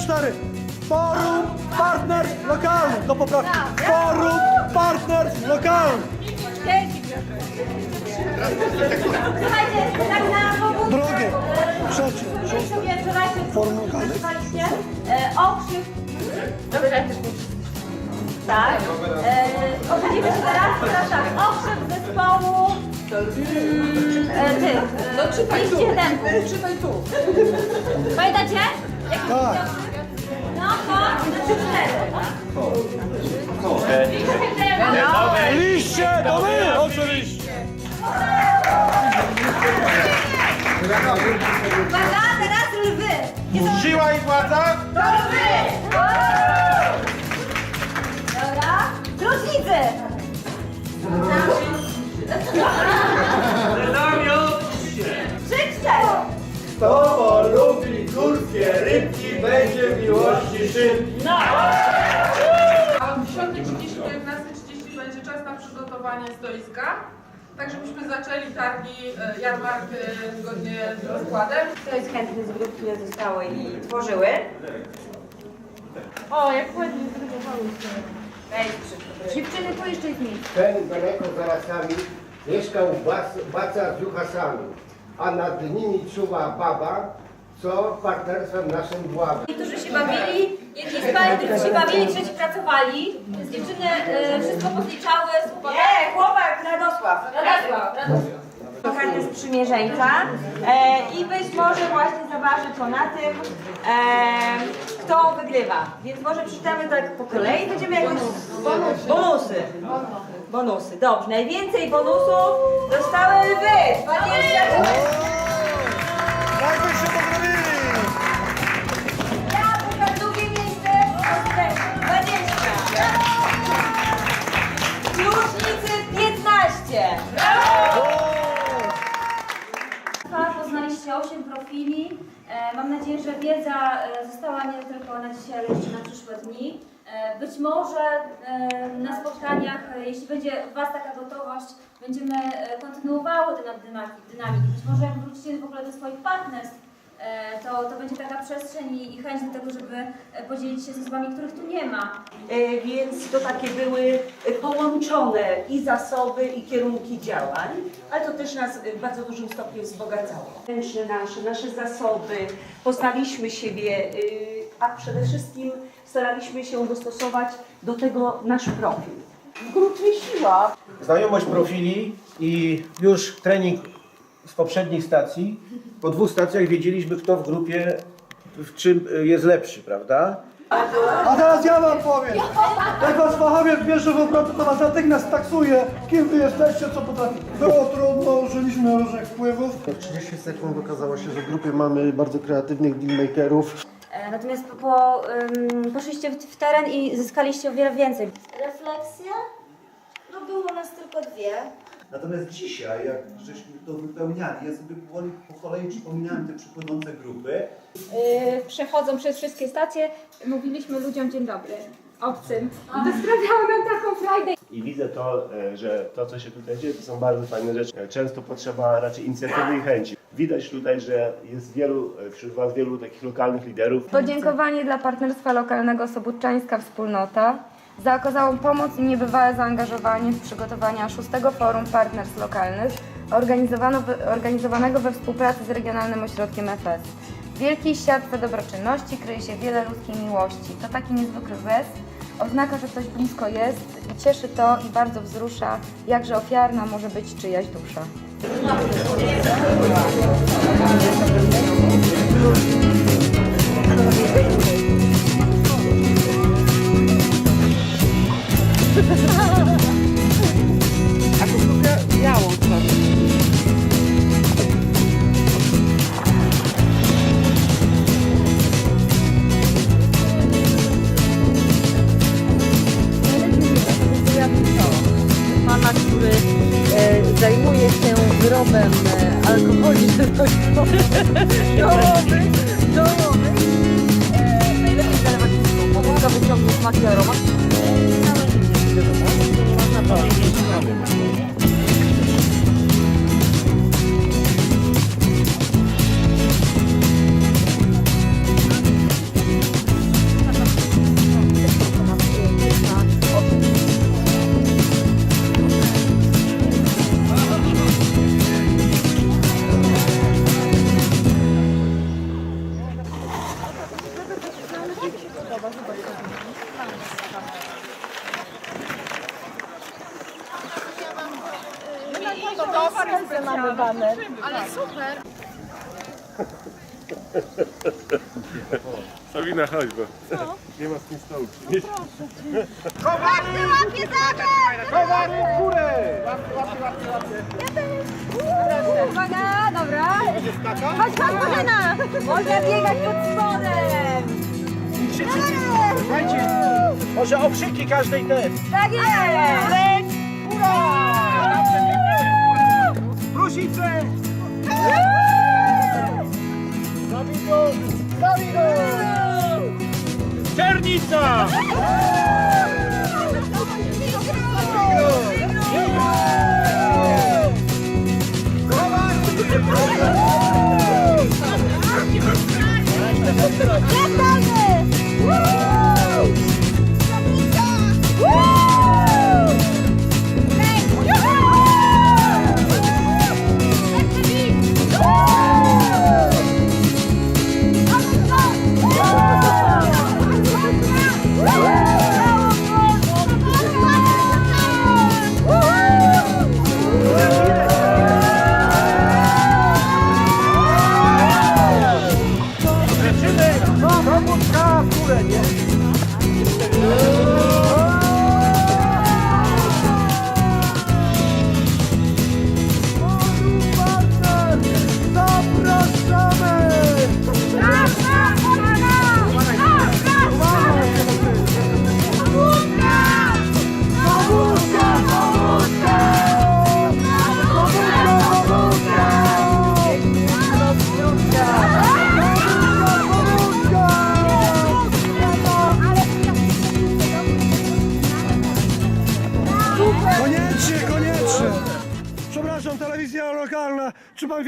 4. Forum Partners Lokalnych. Do poprawki. Forum Partners Lokalnych. Słuchajcie, tak na powód... Drugie, trzecie, szóste. Forum Lokalnych. E, okrzyk... Tak. E, się teraz, przepraszam, okrzyk zespołu... E, ty. No czytaj tu. Czytaj tu. Pamiętacie? Jak tak. Liście, to my oczywiście. Uwaga, teraz lwy. Siła i władza? To lwy. Dobra. Różnicy. Miłości szybki. A o 10.30 do 11.30 będzie czas na przygotowanie stoiska. Tak, żebyśmy zaczęli targi, e, jarmark e, zgodnie z rozkładem. Kto jest chętny z grup, które zostały i tworzyły? O, jak ładnie zrygowały się. Weź Dziewczyny, tu jeszcze jest miejsce. Ten daleko za lasami mieszkał bas- baca z juchasami, a nad nimi czuwa baba, co partnerstwem naszym dławi. Niektórzy się bawili, jedni spali, drudzy się bawili, trzeci pracowali. Więc dziewczyny e, wszystko pozliczały z chłopakiem. Nie, chłopak Radosław. Radosław, Radosław. Kochany z sprzymierzeńca e, i być może właśnie zobaczy to na tym, e, kto wygrywa. Więc może przeczytamy tak po kolei, będziemy jakoś... Bonusy. Bonusy, dobrze. Najwięcej bonusów dostały lwy. 20 Jak byście Być może na spotkaniach, jeśli będzie u Was taka gotowość, będziemy e, kontynuowały ten dynamiki. Być może jak wrócicie w ogóle do swoich partnerstw, e, to, to będzie taka przestrzeń i, i chęć do tego, żeby e, podzielić się z osobami, których tu nie ma. E, Więc to takie były połączone i zasoby, i kierunki działań, ale to też nas w bardzo dużym stopniu wzbogacało. Ręczne nasze, nasze zasoby, poznaliśmy siebie, a przede wszystkim staraliśmy się dostosować do tego nasz profil. W grupie siła. Znajomość profili i już trening z poprzednich stacji. Po dwóch stacjach wiedzieliśmy, kto w grupie w czym jest lepszy, prawda? A teraz ja wam powiem. Jak was fachowiec bierze w obroty, to was natychmiast taksuje, kim wy jesteście, co potraficie. Było trudno, użyliśmy różnych wpływów. W 30 sekund okazało się, że w grupie mamy bardzo kreatywnych dealmakerów. E, Natomiast po, po, ym, poszliście w, w teren i zyskaliście o wiele więcej. Refleksja? No było nas tylko dwie. Natomiast dzisiaj, jak żeśmy to wypełniali, ja sobie powoli po kolei przypominałem te przychodzące grupy. Yy, przechodzą przez wszystkie stacje, mówiliśmy ludziom dzień dobry, obcym. I to sprawiało nam taką frajdę. I widzę to, e, że to, co się tutaj dzieje, to są bardzo fajne rzeczy. E, Często potrzeba raczej inicjatywy i chęci. Widać tutaj, że jest wielu, e, wśród Was wielu takich lokalnych liderów. Podziękowanie dla Partnerstwa Lokalnego Sobótczańska Wspólnota za okazałą pomoc i niebywałe zaangażowanie w przygotowania szóstego Forum Partnerstw Lokalnych organizowanego we współpracy z Regionalnym Ośrodkiem FS. Wielkiej siatce dobroczynności kryje się wiele ludzkiej miłości. To taki niezwykły gest, oznaka, że ktoś blisko jest i cieszy to i bardzo wzrusza, jakże ofiarna może być czyjaś dusza. Pana, chodź, bo nie ma z kim stołu. Łapie, łapie, zamek! Towary w górę! Uwaga, dobra. Chodź, chodź, Bożena. Można biegać pod spodem. Słuchajcie, może okrzyki każdej też. Tak jest. Leć. Prusice! Zawidu! Zawidu! Czernica! Dziewczyny,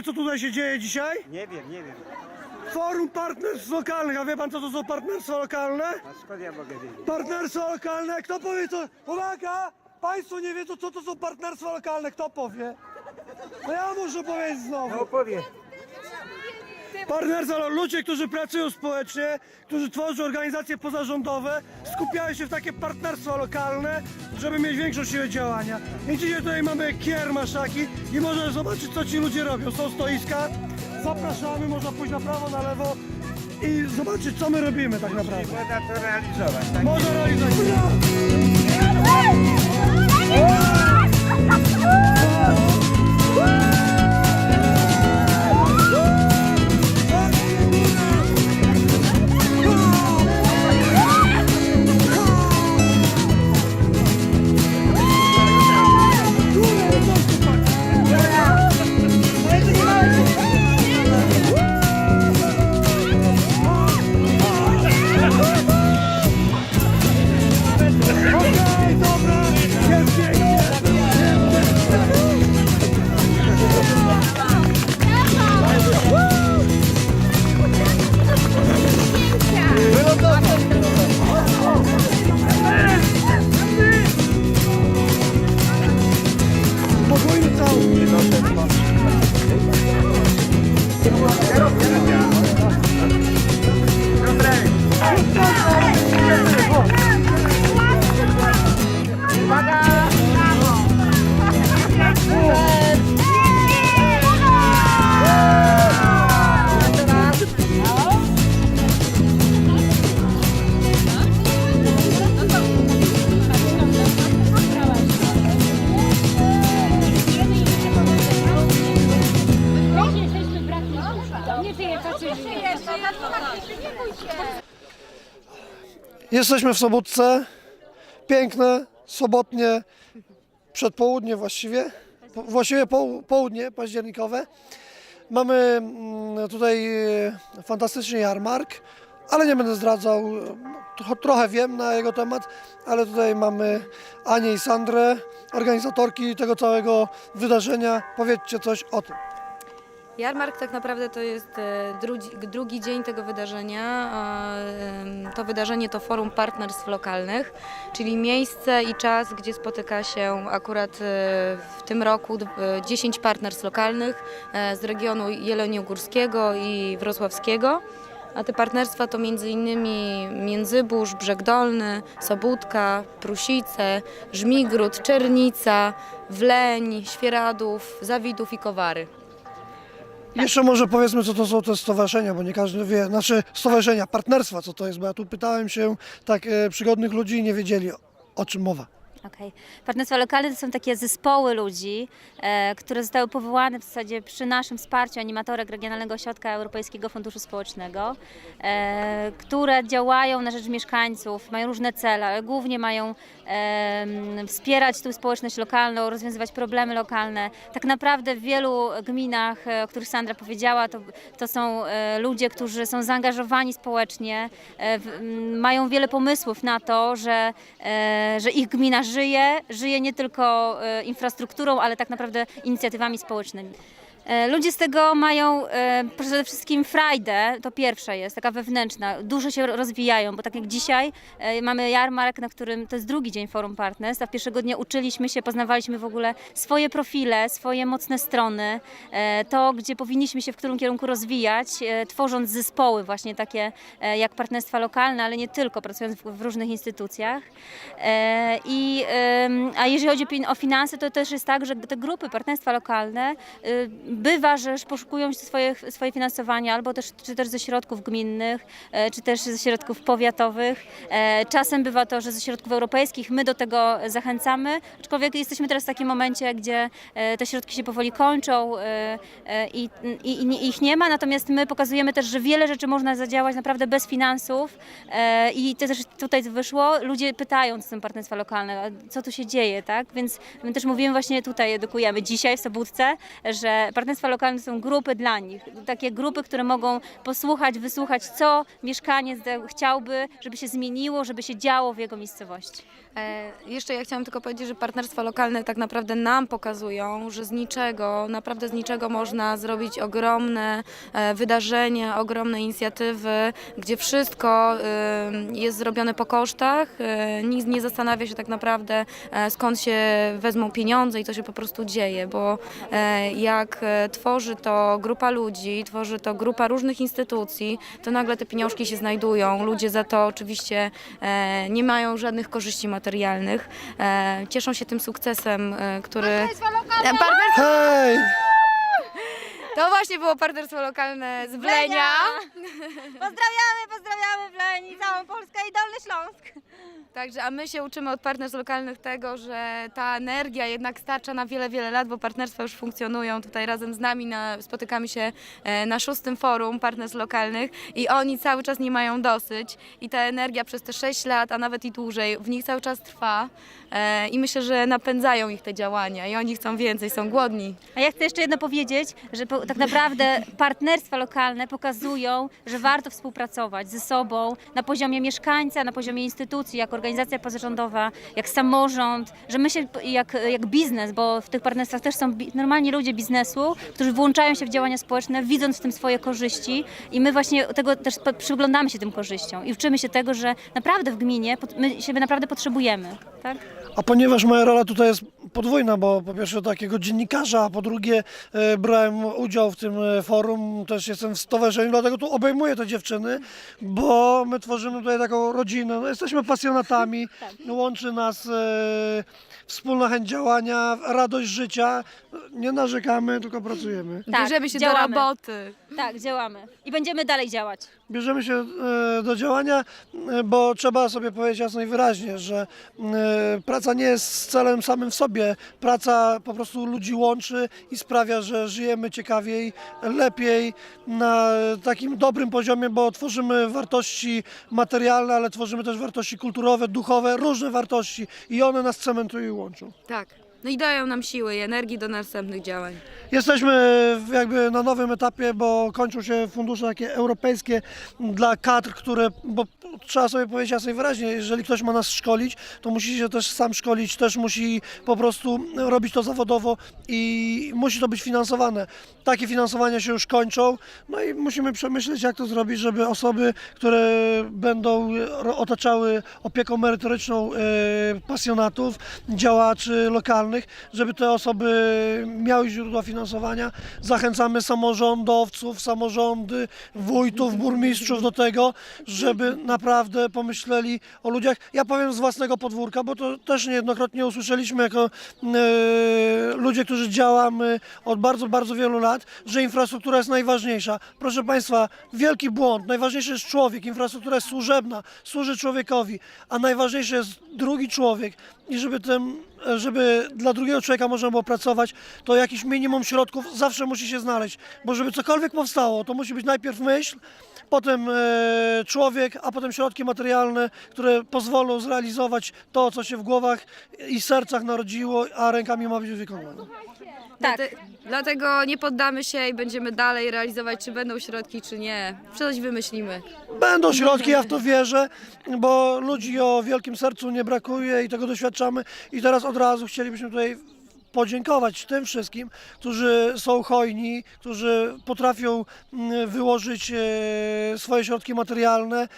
wie, co tutaj się dzieje dzisiaj? Nie wiem, nie wiem. Forum partnerstw lokalnych. A wie pan, co to są partnerstwa lokalne? A skąd ja mogę wiedzieć? Partnerstwa lokalne, kto powie to? Uwaga! Państwo nie wiedzą, co to są partnerstwa lokalne, kto powie? No ja muszę powiedzieć znowu. No powie. Partnerstwa, ludzie, którzy pracują społecznie, którzy tworzą organizacje pozarządowe, skupiają się w takie partnerstwa lokalne, żeby mieć większą siłę działania. I dzisiaj tutaj mamy kiermasz taki i można zobaczyć, co ci ludzie robią. Są stoiska, zapraszamy, można pójść na prawo, na lewo i zobaczyć, co my robimy tak naprawdę. Można to realizować, tak? Można realizować. Okej, Jesteśmy w Sobótce. Piękne, sobotnie, przedpołudnie właściwie. Po- Właściwie poł- południe październikowe. Mamy mm, tutaj e, fantastyczny jarmark, ale nie będę zdradzał. Tro- Trochę wiem na jego temat, ale tutaj mamy Anię i Sandrę, organizatorki tego całego wydarzenia. Powiedzcie coś o tym. Jarmark tak naprawdę to jest e, drugi, drugi dzień tego wydarzenia. To wydarzenie to Forum Partnerstw Lokalnych, czyli miejsce i czas, gdzie spotyka się akurat e, w tym roku d- e, 10 partnerstw lokalnych z regionu Jeleniogórskiego i Wrocławskiego. a te partnerstwa to m.in. Międzybórz, Brzeg Dolny, Sobótka, Prusice, Żmigród, Czernica, Wleń, Świeradów, Zawidów i Kowary. Jeszcze może powiedzmy, co to są te stowarzyszenia, bo nie każdy wie, znaczy stowarzyszenia, partnerstwa, co to jest, bo ja tu pytałem się tak e, przygodnych ludzi i nie wiedzieli o, o czym mowa. Okej. Partnerstwa lokalne to są takie zespoły ludzi, e, które zostały powołane w zasadzie przy naszym wsparciu animatorek Regionalnego Ośrodka Europejskiego Funduszu Społecznego, e, które działają na rzecz mieszkańców, mają różne cele, ale głównie mają em, wspierać tu społeczność lokalną, rozwiązywać problemy lokalne. Tak naprawdę w wielu gminach, e, o których Sandra powiedziała, to, to są e, ludzie, którzy są zaangażowani społecznie, e, w, mają wiele pomysłów na to, że, e, że ich gmina żyje, żyje nie tylko e, infrastrukturą, ale tak naprawdę inicjatywami społecznymi. E, Ludzie z tego mają e, przede wszystkim frajdę, to pierwsza jest, taka wewnętrzna. Dużo się rozwijają, bo tak jak dzisiaj e, mamy jarmark, na którym to jest drugi dzień Forum Partnerstw, a pierwszego dnia uczyliśmy się, poznawaliśmy w ogóle swoje profile, swoje mocne strony, to gdzie powinniśmy się w którym kierunku rozwijać, tworząc zespoły właśnie takie jak partnerstwa lokalne, ale nie tylko, pracując w, w różnych instytucjach. I, a jeżeli chodzi o finanse, to też jest tak, że te grupy partnerstwa lokalne y, bywa, że poszukują swoje, swoje finansowania albo też, czy też ze środków gminnych, e, czy też ze środków powiatowych. E, Czasem bywa to, że ze środków europejskich my do tego zachęcamy, aczkolwiek jesteśmy teraz w takim momencie, gdzie e, te środki się powoli kończą i, i, i ich nie ma, natomiast my pokazujemy też, że wiele rzeczy można zadziałać naprawdę bez finansów i to też tutaj wyszło, ludzie pytają, co są partnerstwa lokalne, co tu się dzieje, tak? Więc my też mówimy właśnie tutaj, edukujemy dzisiaj w Sobótce, że partnerstwa lokalne są grupy dla nich, takie grupy, które mogą posłuchać, wysłuchać, co mieszkaniec chciałby, żeby się zmieniło, żeby się działo w jego miejscowości. E, jeszcze ja chciałam tylko powiedzieć, że partnerstwa lokalne tak naprawdę nam pokazują, że z niczego, naprawdę z niczego można zrobić ogromne e, wydarzenia, ogromne inicjatywy, gdzie wszystko e, jest zrobione po kosztach. Nikt nie zastanawia się tak naprawdę skąd się wezmą pieniądze i to się po prostu dzieje, bo jak tworzy to grupa ludzi, tworzy to grupa różnych instytucji, to nagle te pieniążki się znajdują. Ludzie za to oczywiście nie mają żadnych korzyści materialnych. E, cieszą się tym sukcesem, e, który... E, Partnerstwo... Hej! To właśnie było partnerstwo lokalne z Wlenia. Pozdrawiamy, pozdrawiamy Wleń i całą Polskę i Dolny Śląsk. Także, a my się uczymy od partnerstw lokalnych tego, że ta energia jednak starcza na wiele, wiele lat, bo partnerstwa już funkcjonują. Tutaj razem z nami na, spotykamy się e, na szóstym forum partnerstw lokalnych i oni cały czas nie mają dosyć i ta energia przez te 6 lat, a nawet i dłużej, w nich cały czas trwa e, i myślę, że napędzają ich te działania i oni chcą więcej, są głodni. A ja chcę jeszcze jedno powiedzieć, że po, tak naprawdę partnerstwa lokalne pokazują, że warto współpracować ze sobą na poziomie mieszkańca, na poziomie instytucji, jak organizacja pozarządowa, jak samorząd, że my się jak, jak biznes, bo w tych partnerstwach też są normalni ludzie biznesu, którzy włączają się w działania społeczne, widząc w tym swoje korzyści i my właśnie tego też przyglądamy się tym korzyściom i uczymy się tego, że naprawdę w gminie my siebie naprawdę potrzebujemy. Tak? A ponieważ moja rola tutaj jest podwójna, bo po pierwsze takiego dziennikarza, a po drugie e, brałem udział w tym e, forum, też jestem w stowarzyszeniu, dlatego tu obejmuję te dziewczyny, bo my tworzymy tutaj taką rodzinę. No, jesteśmy pasjonatami, łączy nas e, wspólna chęć działania, radość życia. Nie narzekamy, tylko pracujemy. Tak, Bierzemy się działamy. do roboty. Tak, działamy i będziemy dalej działać. Bierzemy się e, do działania, e, bo trzeba sobie powiedzieć jasno i wyraźnie, że e, praca nie jest celem samym w sobie. Praca po prostu ludzi łączy i sprawia, że żyjemy ciekawiej, lepiej, na takim dobrym poziomie, bo tworzymy wartości materialne, ale tworzymy też wartości kulturowe, duchowe, różne wartości i one nas cementują i łączą. Tak. No i dają nam siły i energii do następnych działań. Jesteśmy jakby na nowym etapie, bo kończą się fundusze takie europejskie dla kadr, które, bo trzeba sobie powiedzieć jasno i wyraźnie, jeżeli ktoś ma nas szkolić, to musi się też sam szkolić, też musi po prostu robić to zawodowo i musi to być finansowane. Takie finansowania się już kończą, no i musimy przemyśleć, jak to zrobić, żeby osoby, które będą otaczały opieką merytoryczną e, pasjonatów, działaczy lokalnych, materialnych, żeby te osoby miały źródła finansowania. Zachęcamy samorządowców, samorządy, wójtów, burmistrzów do tego, żeby naprawdę pomyśleli o ludziach. Ja powiem z własnego podwórka, bo to też niejednokrotnie usłyszeliśmy jako e, ludzie, którzy działamy od bardzo, bardzo wielu lat, że infrastruktura jest najważniejsza. Proszę Państwa, wielki błąd. Najważniejszy jest człowiek. Infrastruktura jest służebna, służy człowiekowi, a najważniejszy jest drugi człowiek. I żeby, ten, żeby dla drugiego człowieka można było pracować, to jakiś minimum środków zawsze musi się znaleźć. Bo żeby cokolwiek powstało, to musi być najpierw myśl, potem e, człowiek, a potem środki materialne, które pozwolą zrealizować to, co się w głowach i sercach narodziło, a rękami ma być wykonane. Tak. Dlate- Dlatego nie poddamy się i będziemy dalej realizować, czy będą środki, czy nie. Coś wymyślimy. Będą środki, ja w to wierzę, bo ludzi o wielkim sercu nie brakuje i tego doświadczamy. I teraz od razu chcielibyśmy tutaj podziękować tym wszystkim, którzy są hojni, którzy potrafią mm, wyłożyć e, swoje środki materialne,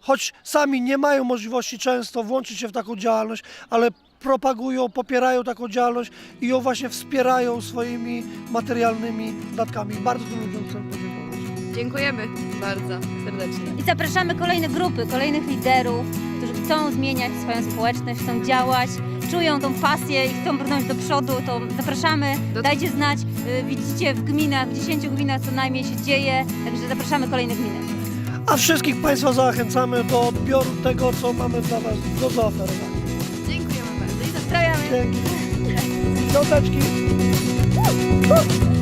choć sami nie mają możliwości często włączyć się w taką działalność, ale propagują, popierają taką działalność i ją właśnie wspierają swoimi materialnymi datkami. Bardzo tym ludziom chcę podziękować. Dziękujemy bardzo serdecznie. I zapraszamy kolejne grupy, kolejnych liderów, którzy chcą zmieniać swoją społeczność, chcą działać, czują tą pasję i chcą brnąć do przodu, to zapraszamy, Do- dajcie znać. Y, Widzicie w gminach, w 10 gminach co najmniej się dzieje, także zapraszamy kolejne gminy. A wszystkich Państwa zachęcamy do odbioru tego, co mamy dla Was do zaoferowania. Dziękujemy bardzo i zostawiamy. Dzięki. Piąteczki.